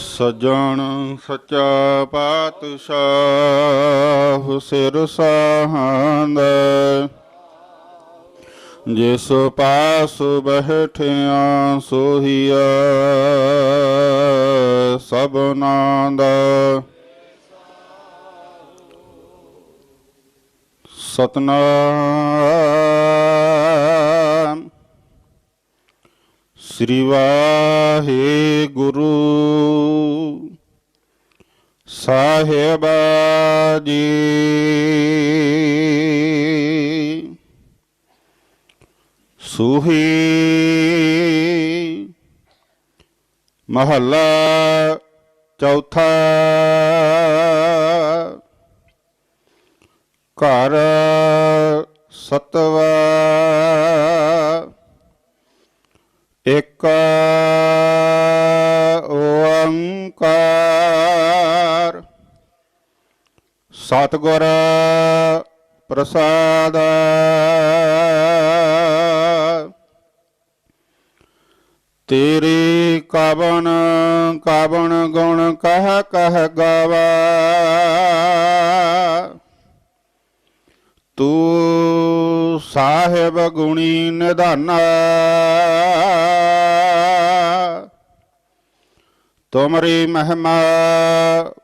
ਸਜਣ ਸੱਚਾ ਪਾਤਸ਼ਾਹ ਸਿਰ ਸਹਾੰਦ। ਜਿਸ ਪਾਸ ਬਹਿਠਿਆ ਸੋਹੀਆ ਸਭਨਾਂ ਦਾ ਸਤਨਾਮ। ਸ੍ਰੀ ਵਾਹਿਗੁਰੂ। ਸਾਹਿਬ ਜੀ। ਸੁਹੀ ਮਹੱਲਾ ਚੌਥਾ। ਘਰ ਸਤਵਾ। ਇਕ ਓੰਕਾਰ ਸਤਿਗੁਰ ਪ੍ਰਸਾਦ। ਤੇਰੇ ਕਵਨ ਕਵਨ ਗੁਣ ਕਹਿ ਕਹ ਗਵਾ। ਤੂੰ ਸਾਹਿਬ ਗੁਣੀ ਨਿਧਾਨਾ। ਤੁਮਰੀ ਮਹਿਮਾ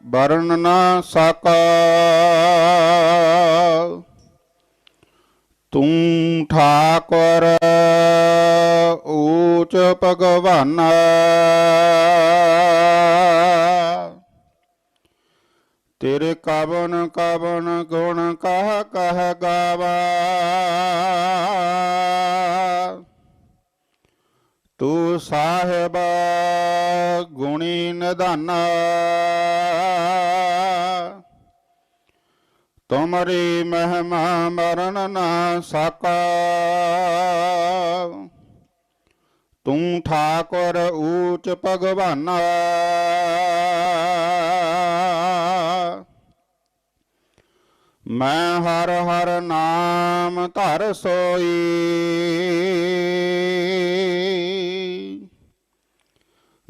ਵਰਨ ਨਾ ਸਕਾ। ਤੂੰ ਠਾਕੁਰ ਊਚ ਭਗਵਾਨਾ। ਤੇਰੇ ਕਵਨ ਕਵਨ ਗੁਣ ਕਹ ਕਹ ਗਾਵਾ। ਤੂੰ ਸਾਹਿਬ ਗੁਣੀ ਨਿਧਾਨਾ। ਤੁਮਰੀ ਮਹਿਮਾ ਮਰਨ ਨਾ ਸਕਾ। ਤੂੰ ਠਾਕੁਰ ਊਚ ਭਗਵਾਨਾ। ਮੈਂ ਹਰ ਹਰ ਨਾਮ ਧਰ ਸੋਈ।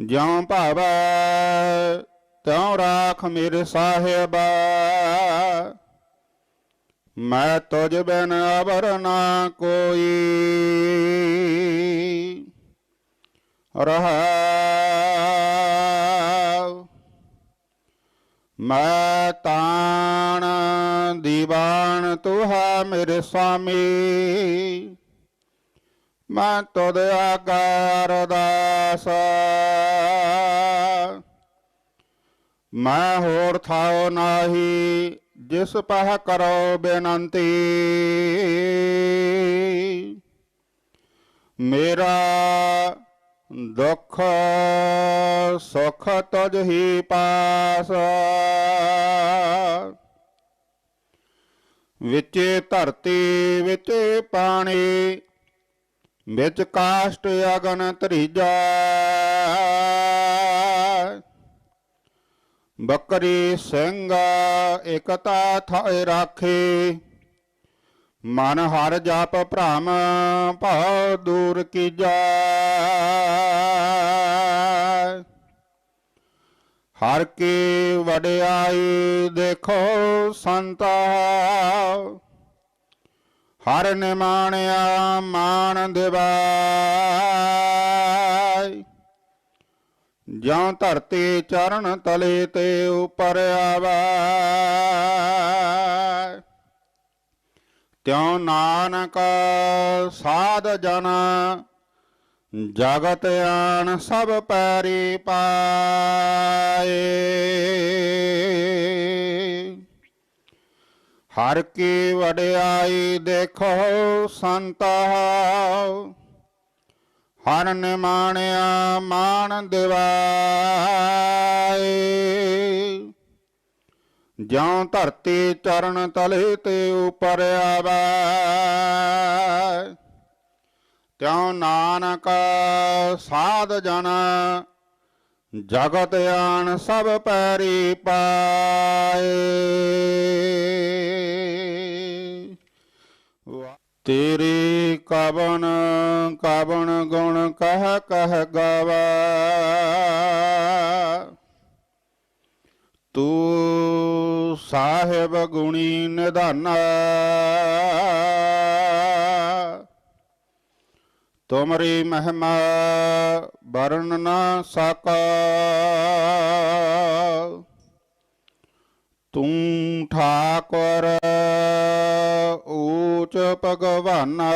ਜਿਉ ਭਾਵੈ ਤਿਉ ਰਾਖ ਮੇਰੇ ਸਾਹਿਬ। ਮੈਂ ਤੁਝ ਬਿਨ ਅਵਰ ਨਾ ਕੋਈ। ਰਹਾਉ ਮੈਂ ਤਾਣ ਦੀਵਾਨ ਤੁਹਾ ਮੇਰੇ ਸੁਆਮੀ ਮੈਂ ਤੁਧ ਆਕਾਰ ਦਾਸ ਮੈਂ ਹੋਰ ਥਾਉ ਨਾਹੀ ਜਿਸ ਪਹ ਕਰੋ ਬੇਨੰਤੀ ਮੇਰਾ ਦੁੱਖ ਸੁਖ ਤੁਝ ਹੀ ਪਾਸ। ਵਿੱਚੇ ਧਰਤੀ, ਵਿੱਚੇ ਪਾਣੀ, ਵਿੱਚ ਕਾਸ਼ਟ ਅਗਨ ਤਰੀਜਾ ਬੱਕਰੀ ਸਿੰਘ, ਇਕਤਾ ਥਾਇ ਰਾਖੇ। ਮਨ ਹਰ ਜਾਪ ਭ੍ਰਮ, ਭਉ ਦੂਰ ਕੀਜੈ। ਹਰ ਕੀ ਵਡਿਆਈ ਦੇਖੋ ਸੰਤਾ। ਹਰ ਨਿਮਾਣਿਆ ਮਾਨ ਦਿਵਾਈ ਜਾਂ ਧਰਤੀ ਚਰਨ ਤਲੇ ਤੇ ਉਪਰ ਆਵੈ। ਤਿਉ ਨਾਨਕ ਸਾਧ ਜਨ, ਜਗਤ ਆਣ ਸਭ ਪੈਰੀ ਪਾਏ। ਹਰ ਕੀ ਵਡਿਆਈ ਦੇਖੋ ਸੰਤਾ, ਹਰ ਨਿਮਾਣਿਆ ਮਾਨ ਦਿਵਾਏ। ਜਿਉ ਧਰਤੀ ਚਰਨ ਤਲੇ ਤੇ ਉਪਰ ਆਵੈ, ਤਿਉ ਨਾਨਕ ਸਾਧ ਜਨ, ਜਗਤ ਆਣ ਸਭ ਪੈਰੀ ਪਾਏ। ਤੇਰੇ ਕਵਨ ਕਵਨ ਗੁਣ ਕਹ ਕਹ ਗਵਾ। ਤੂੰ ਸਾਹਿਬ ਗੁਣੀ ਨਿਧਾਨਾ। ਤੁਮਰੀ ਮਹਿਮਾ ਵਰਨ ਨਾ ਸਕਾ। ਤੂੰ ਠਾਕੁਰ ਊਚ ਭਗਵਾਨਾ।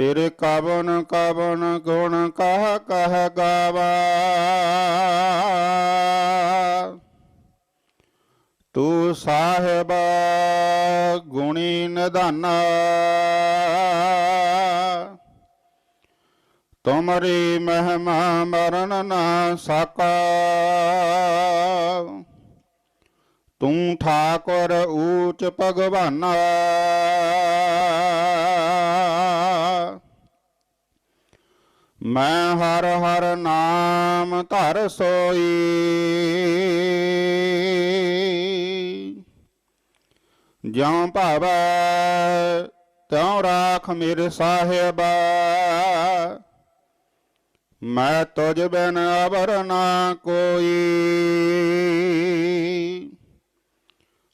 ਤੇਰੇ ਕਵਨ ਕਵਨ ਗੁਣ ਕਹ ਕਹ ਗਾਵਾ। ਤੂੰ ਸਾਹਿਬ ਗੁਣੀ ਨਿਧਾਨਾ। ਤੁਮਰੀ ਮਹਿਮਾ ਮਰਨ ਨਾ ਸਕਾ। ਤੂੰ ਠਾਕੁਰ ਊਚ ਭਗਵਾਨਾ। ਮੈਂ ਹਰ ਹਰ ਨਾਮ ਧਰ ਸੋਈ। ਜਿਉ ਭਾਵੈ ਤਿਉ ਰਾਖ ਮੇਰੇ ਸਾਹਿਬ। ਮੈਂ ਤੁਝ ਬਿਨ ਅਵਰ ਨਾ ਕੋਈ।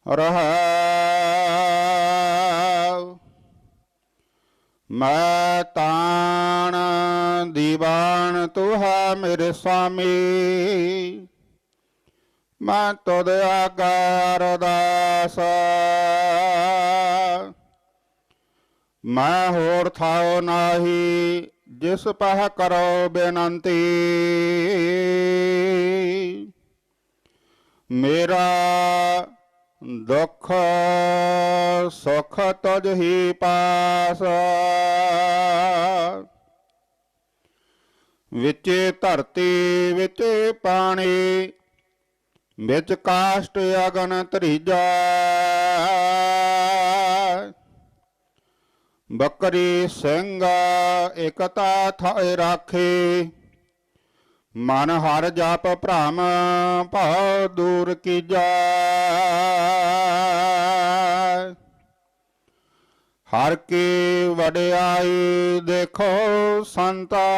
ਰਹਾ ਮੈਂ ਤਾਣ ਦੀਵਾਨ ਤੁਹਾ ਮੇਰੇ ਸੁਆਮੀ ਮੈਂ ਤੁਧ ਆਕਾਰ ਦਾਸ ਮੈਂ ਹੋਰ ਥਾਉ ਨਾਹੀ ਜਿਸ ਪਹ ਕਰੋ ਬੇਨੰਤੀ ਮੇਰਾ ਦੁੱਖ ਸੁਖ ਤੁਝ ਹੀ ਪਾਸ। ਵਿੱਚੇ ਧਰਤੀ, ਵਿੱਚ ਪਾਣੀ, ਵਿੱਚ ਕਾਸ਼ਟ ਅਗਨ ਤਰੀਜਾ ਬੱਕਰੀ ਸਿੰਘ ਇਕਤਾ ਥਾਇ ਰਾਖੇ। ਮਨ ਹਰ ਜਾਪ ਭ੍ਰਮ ਭਉ ਦੂਰ ਕੀਜੈ। ਹਰ ਕੀ ਵਡਿਆਈ ਦੇਖੋ ਸੰਤਾ।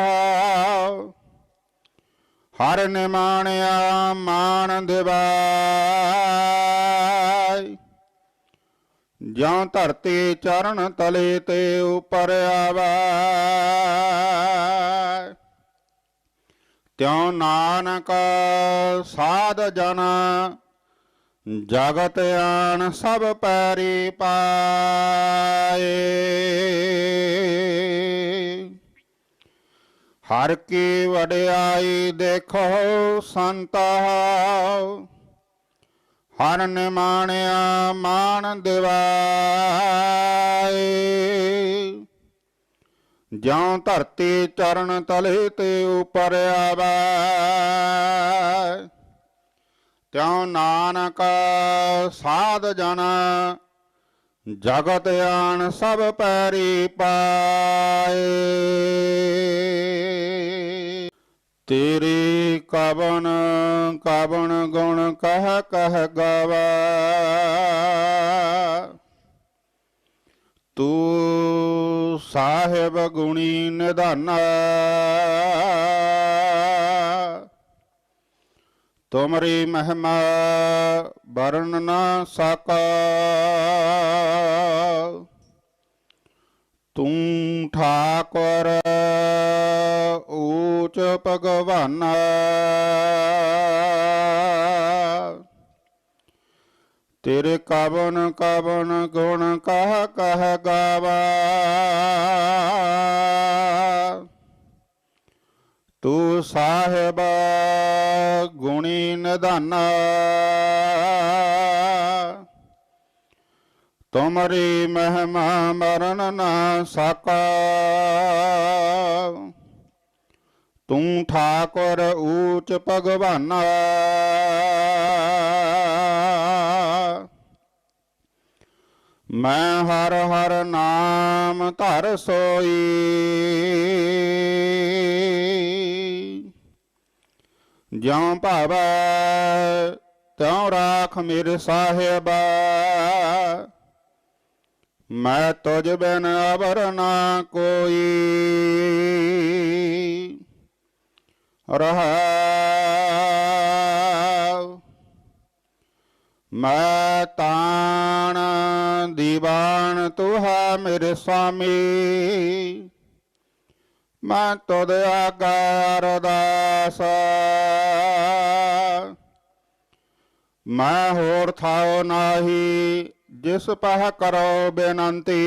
ਹਰ ਨਿਮਾਣਿਆ ਮਾਨ ਦਿਵਾਈ ਜਾਂ ਧਰਤੀ ਚਰਨ ਤਲੇ ਤੇ ਉਪਰ ਆਵੈ। ਤਿਉ ਨਾਨਕ ਸਾਧ ਜਨ, ਜਗਤ ਆਣ ਸਭ ਪੈਰੀ ਪਾਏ। ਹਰ ਕੀ ਵਡਿਆਈ ਦੇਖੋ ਸੰਤਾ, ਹਰ ਨਿਮਾਣਿਆ ਮਾਨ ਦਿਵਾਏ। ਜਿਉ ਧਰਤੀ ਚਰਨ ਤਲੇ ਤੇ ਉਪਰ ਆਵੈ, ਤਿਉ ਨਾਨਕ ਸਾਧ ਜਨ ਜਗਤ ਆਣ ਸਭ ਪੈਰੀ ਪਾਏ। ਤੇਰੇ ਕਵਨ ਕਵਨ ਗੁਣ ਕਹ ਕਹ ਗਵਾ। ਤੂੰ ਸਾਹਿਬ ਗੁਣੀ ਨਿਧਾਨਾ। ਤੁਮਰੀ ਮਹਿਮਾ ਵਰਨ ਨਾ ਸਕਾ। ਤੂੰ ਠਾਕੁਰ ਊਚ ਭਗਵਾਨਾ। ਤੇਰੇ ਕਵਨ ਕਵਨ ਗੁਣ ਕਹ ਕਹ ਗਾਵਾ। ਤੂੰ ਸਾਹਿਬ ਗੁਣੀ ਨਿਧਾਨਾ। ਤੁਮਰੀ ਮਹਿਮਾ ਮਰਨ ਨਾ ਸਕਾ। ਤੂੰ ਠਾਕੁਰ ਊਚ ਭਗਵਾਨਾ। ਮੈਂ ਹਰ ਹਰ ਨਾਮ ਧਰ ਸੋਈ। ਜਿਉ ਭਾਵੈ ਤਿਉ ਰਾਖ ਮੇਰੇ ਸਾਹਿਬ। ਮੈਂ ਤੁਝ ਬਿਨ ਅਵਰ ਨਾ ਕੋਈ। ਰਹਾ ਮੈਂ ਤਾਣ ਦੀਵਾਨ ਤੁਹਾ ਮੇਰੇ ਸੁਆਮੀ ਮੈਂ ਤੁਧ ਆਗਾਰ ਦਾਸ ਮੈਂ ਹੋਰ ਥਾਉ ਨਾਹੀ ਜਿਸ ਪਹ ਕਰੋ ਬੇਨੰਤੀ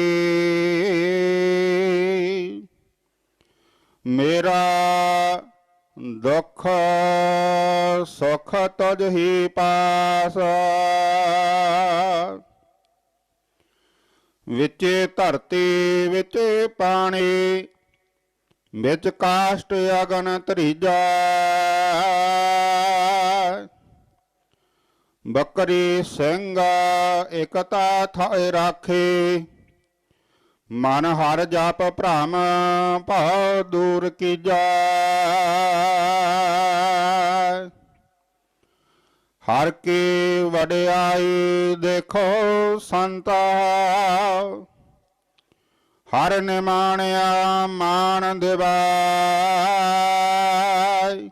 ਮੇਰਾ ਦੁੱਖ ਸੁਖ ਤੁਝ ਹੀ ਪਾਸ। ਵਿੱਚੇ ਧਰਤੀ, ਵਿੱਚੇ ਪਾਣੀ, ਵਿੱਚ ਕਾਸ਼ਟ ਅਗਨ ਤਰੀਜਾ ਬੱਕਰੀ ਸਿੰਘ ਇਕਤਾ ਥਾਇ ਰਾਖੇ। ਮਨ ਹਰ ਜਾਪ ਭ੍ਰਮ ਭਉ ਦੂਰ ਕੀਜੈ। ਹਰ ਕੀ ਵਡਿਆਈ ਦੇਖੋ ਸੰਤਾ। ਹਰ ਨਿਮਾਣਿਆ ਮਾਨ ਦਿਵਾਈ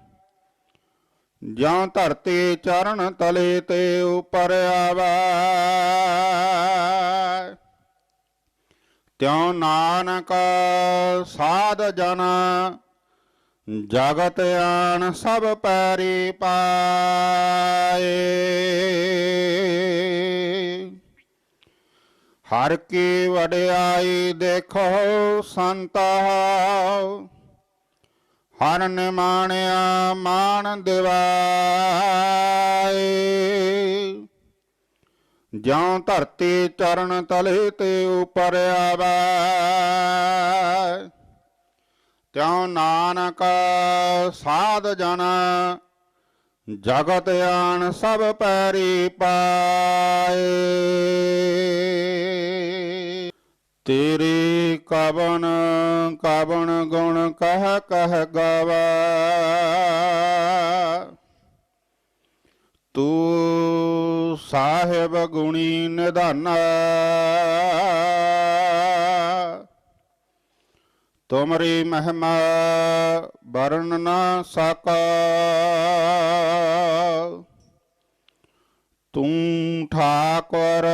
ਜਾਂ ਧਰਤੀ ਚਰਨ ਤਲੇ ਤੇ ਉਪਰ ਆਵੈ। ਤਿਉ ਨਾਨਕ ਸਾਧ ਜਨ, ਜਗਤ ਆਣ ਸਭ ਪੈਰੀ ਪਾਏ। ਹਰ ਕੀ ਵਡਿਆਈ ਦੇਖੋ ਸੰਤਾ, ਹਰ ਨਿਮਾਣਿਆ ਮਾਨ ਦਿਵਾਏ। ਜਾਂ ਧਰਤੀ ਚਰਨ ਤਲੇ ਤੇ ਉਪਰ ਆਵੈ। ਤਿਉ ਨਾਨਕ ਸਾਧ ਜਨ, ਜਗਤ ਆਣ ਸਭ ਪੈਰੀ ਪਾਏ। ਤੇਰੇ ਕਵਨ ਕਵਨ ਗੁਣ ਕਹਿ ਕਹ ਗਵਾ। ਤੂੰ ਸਾਹਿਬ ਗੁਣੀ ਨਿਧਾਨਾ। ਤੁਮਰੀ ਮਹਿਮਾ ਵਰਨ ਨਾ ਸਕਾ। ਤੂੰ ਠਾਕੁਰ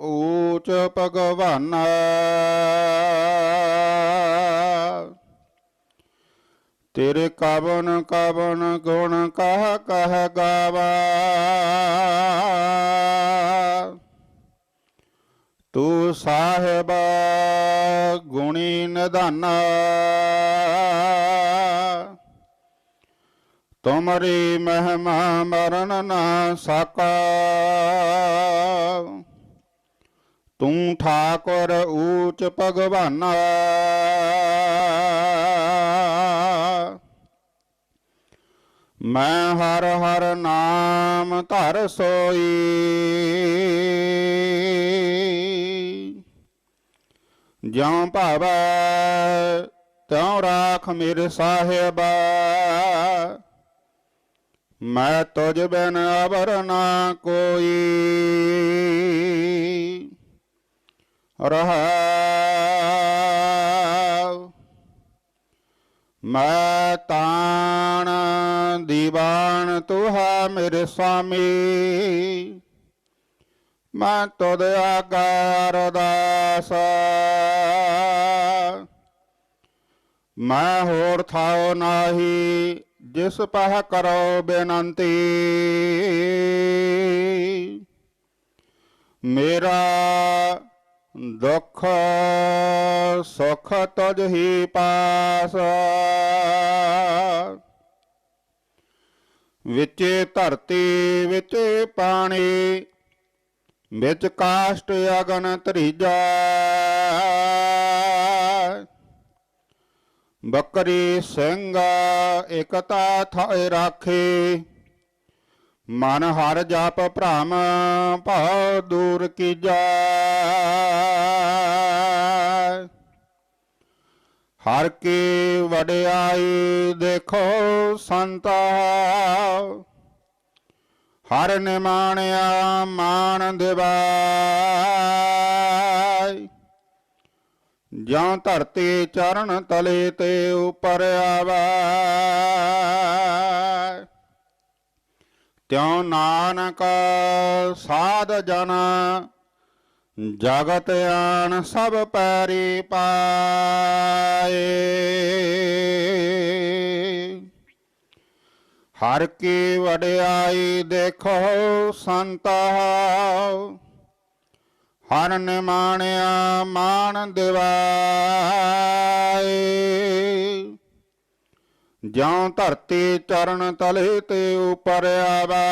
ਊਚ ਭਗਵਾਨਾ। ਤੇਰੇ ਕਵਨ ਕਵਨ ਗੁਣ ਕਹ ਕਹ ਗਾਵਾ। ਤੂੰ ਸਾਹਿਬ ਗੁਣੀ ਨਿਧਾਨਾ। ਤੁਮਰੀ ਮਹਿਮਾ ਮਰਨ ਨਾ ਸਕਾ। ਤੂੰ ਠਾਕੁਰ ਊਚ ਭਗਵਾਨਾ। ਮੈਂ ਹਰ ਹਰ ਨਾਮ ਧਰ ਸੋਈ। ਜਿਉ ਭਾਵੈ ਤਿਉ ਰਾਖ ਮੇਰੇ ਸਾਹਿਬਾ। ਮੈਂ ਤੁਝ ਬਿਨ ਅਵਰ ਨਾ ਕੋਈ। ਰਹਾ। ਮੈਂ ਤਾਣ ਦੀਵਾਨ ਤੁਹਾ ਮੇਰੇ ਸੁਆਮੀ ਮੈਂ ਤੁਧ ਆਗਾਰ ਦਾਸ ਮੈਂ ਹੋਰ ਥਾਉ ਨਾਹੀ, ਜਿਸ ਪਹ ਕਰੋ ਬੇਨੰਤੀ। ਮੇਰਾ ਦੁੱਖ, ਸੁਖ ਤੁਝ ਹੀ ਪਾਸ। ਵਿੱਚੇ ਧਰਤੀ, ਵਿੱਚੇ ਪਾਣੀ, ਵਿੱਚ ਕਾਸ਼ਟ ਅਗਨ ਤਰੀਜਾ ਬੱਕਰੀ ਸਿੰਘ ਇਕਤਾ ਥਾਇ ਰਾਖੇ। ਮਨ ਹਰ ਜਾਪ ਭ੍ਰਮ, ਭਉ ਦੂਰ ਕੀਜੈ। ਹਰ ਕੀ ਵਡਿਆਈ ਦੇਖੋ ਸੰਤਾ। ਹਰ ਨਿਮਾਣਿਆ ਮਾਨ ਦਿਵਾਈ। ਜਾਂ ਧਰਤੀ ਚਰਨ ਤਲੇ ਤੇ ਉਪਰ ਆਵਾ ਤਿਉ ਨਾਨਕ ਸਾਧ ਜਨ ਜਗਤ ਆਣ ਸਭ ਪੈਰੀ ਪਾਏ। ਹਰ ਕੀ ਵਡਿਆਈ ਦੇਖੋ ਸੰਤਾ, ਹਰ ਨਿਮਾਣਿਆ ਮਾਨ ਦਿਵਾਏ। ਜਿਉ ਧਰਤੀ ਚਰਨ ਤਲੇ ਤੇ ਉਪਰ ਆਵੈ।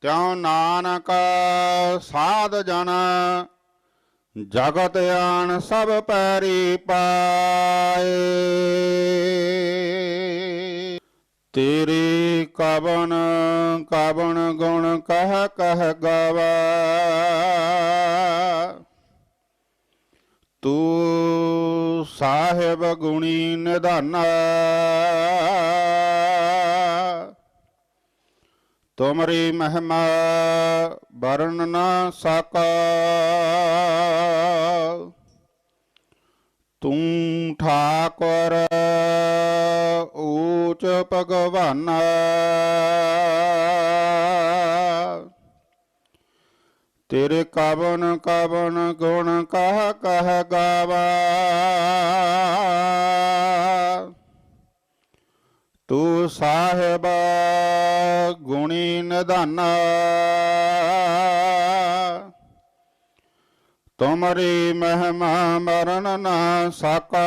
ਤਿਉ ਨਾਨਕ ਸਾਧ ਜਨ, ਜਗਤ ਆਣ ਸਭ ਪੈਰੀ ਪਾਏ। ਤੇਰੇ ਕਵਨ ਕਵਨ ਗੁਣ ਕਹਿ ਕਹਿ ਗਵਾ। ਤੂੰ ਸਾਹਿਬ ਗੁਣੀ ਨਿਧਾਨਾ। ਤੁਮਰੀ ਮਹਿਮਾ ਵਰਨ ਨਾ ਸਕਾ ਤੂੰ ਠਾਕੁਰ ਊਚ ਭਗਵਾਨ ਤੇਰੇ ਕਵਨ ਕਵਨ ਗੁਣ ਕਹ ਕਹ ਗਾਵਾ ਤੂੰ ਸਾਹਿਬ ਗੁਣੀ ਨਿਧਾਨਾ। ਤੁਮਰੀ ਮਹਿਮਾ ਮਰਨ ਨਾ ਸਕਾ।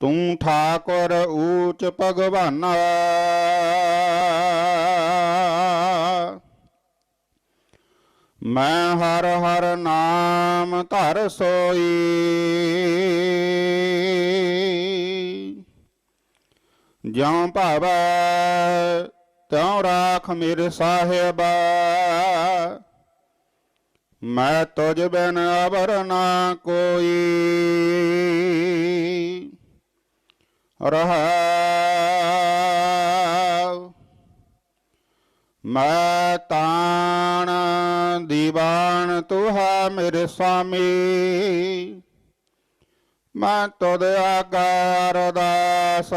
ਤੂੰ ਠਾਕੁਰ ਊਚ ਭਗਵਾਨਾ। ਮੈਂ ਹਰ ਹਰ ਨਾਮ ਧਰ ਸੋਈ। ਜਿਉ ਭਾਵੈ ਤਿਉ ਰਾਖ ਮੇਰੇ ਸਾਹਿਬਾ। ਮੈਂ ਤੁਝ ਬਿਨ ਅਵਰ ਨਾ ਕੋਈ ਰਹਾ। ਮੈਂ ਤਾਣ ਦੀਵਾਨ ਤੁਹਾ ਮੇਰੇ ਸੁਆਮੀ ਮੈਂ ਤੁਧ ਆਗਾਰ ਦਾਸ।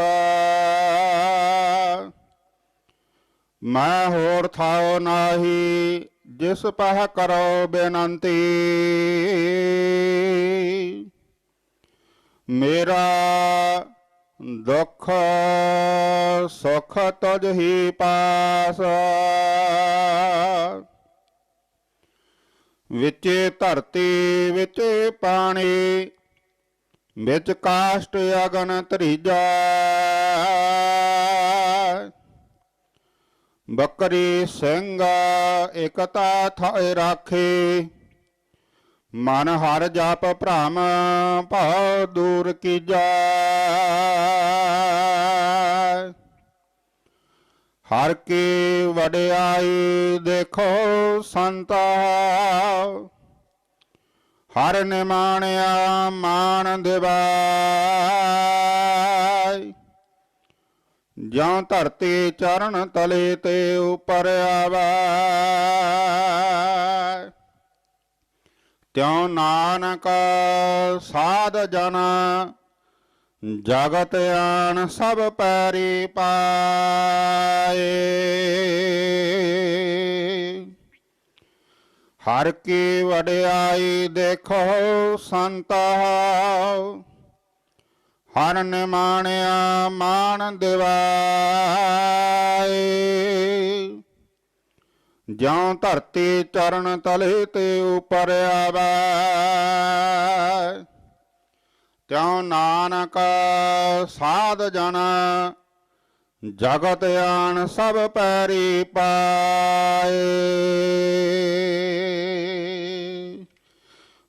ਮੈਂ ਹੋਰ ਥਾਉ ਨਾਹੀ, ਜਿਸ ਪਹ ਕਰੋ ਬੇਨੰਤੀ। ਮੇਰਾ ਦੁੱਖ, ਸੁਖ ਤੁਝ ਹੀ ਪਾਸ। ਵਿੱਚੇ ਧਰਤੀ, ਵਿੱਚੇ ਪਾਣੀ ਵਿੱਚ ਕਾਸ਼ਟ ਅਗਨ ਤਰੀਜਾ ਬੱਕਰੀ ਸਿੰਘ ਇਕਤਾ ਥਾਇ ਰਾਖੇ। ਮਨ ਹਰ ਜਾਪ ਭ੍ਰਮ ਭਉ ਦੂਰ ਕੀਜੈ। ਹਰ ਕੀ ਵਡਿਆਈ ਦੇਖੋ ਸੰਤਾ। ਹਰ ਨਿਮਾਣਿਆ ਮਾਨ ਦਿਵਾਈ ਜਾਂ ਧਰਤੀ ਚਰਨ ਤਲੇ ਤੇ ਉਪਰ ਆਵੈ ਤਿਉ ਨਾਨਕ ਸਾਧ ਜਨ, ਜਗਤ ਆਣ ਸਭ ਪੈਰੀ ਪਾਏ। ਹਰ ਕੀ ਵਡਿਆਈ ਦੇਖੋ ਸੰਤਾ ਹਰ ਨਿਮਾਣਿਆ ਮਾਨ ਦਿਵਾਏ। ਜਿਉ ਧਰਤੀ ਚਰਨ ਤਲੇ ਤੇ ਉਪਰ ਆਵੈ। ਤਿਉ ਨਾਨਕ ਸਾਧ ਜਨ ਜਗਤ ਆਣ ਸਭ ਪੈਰੀ ਪਾਏ।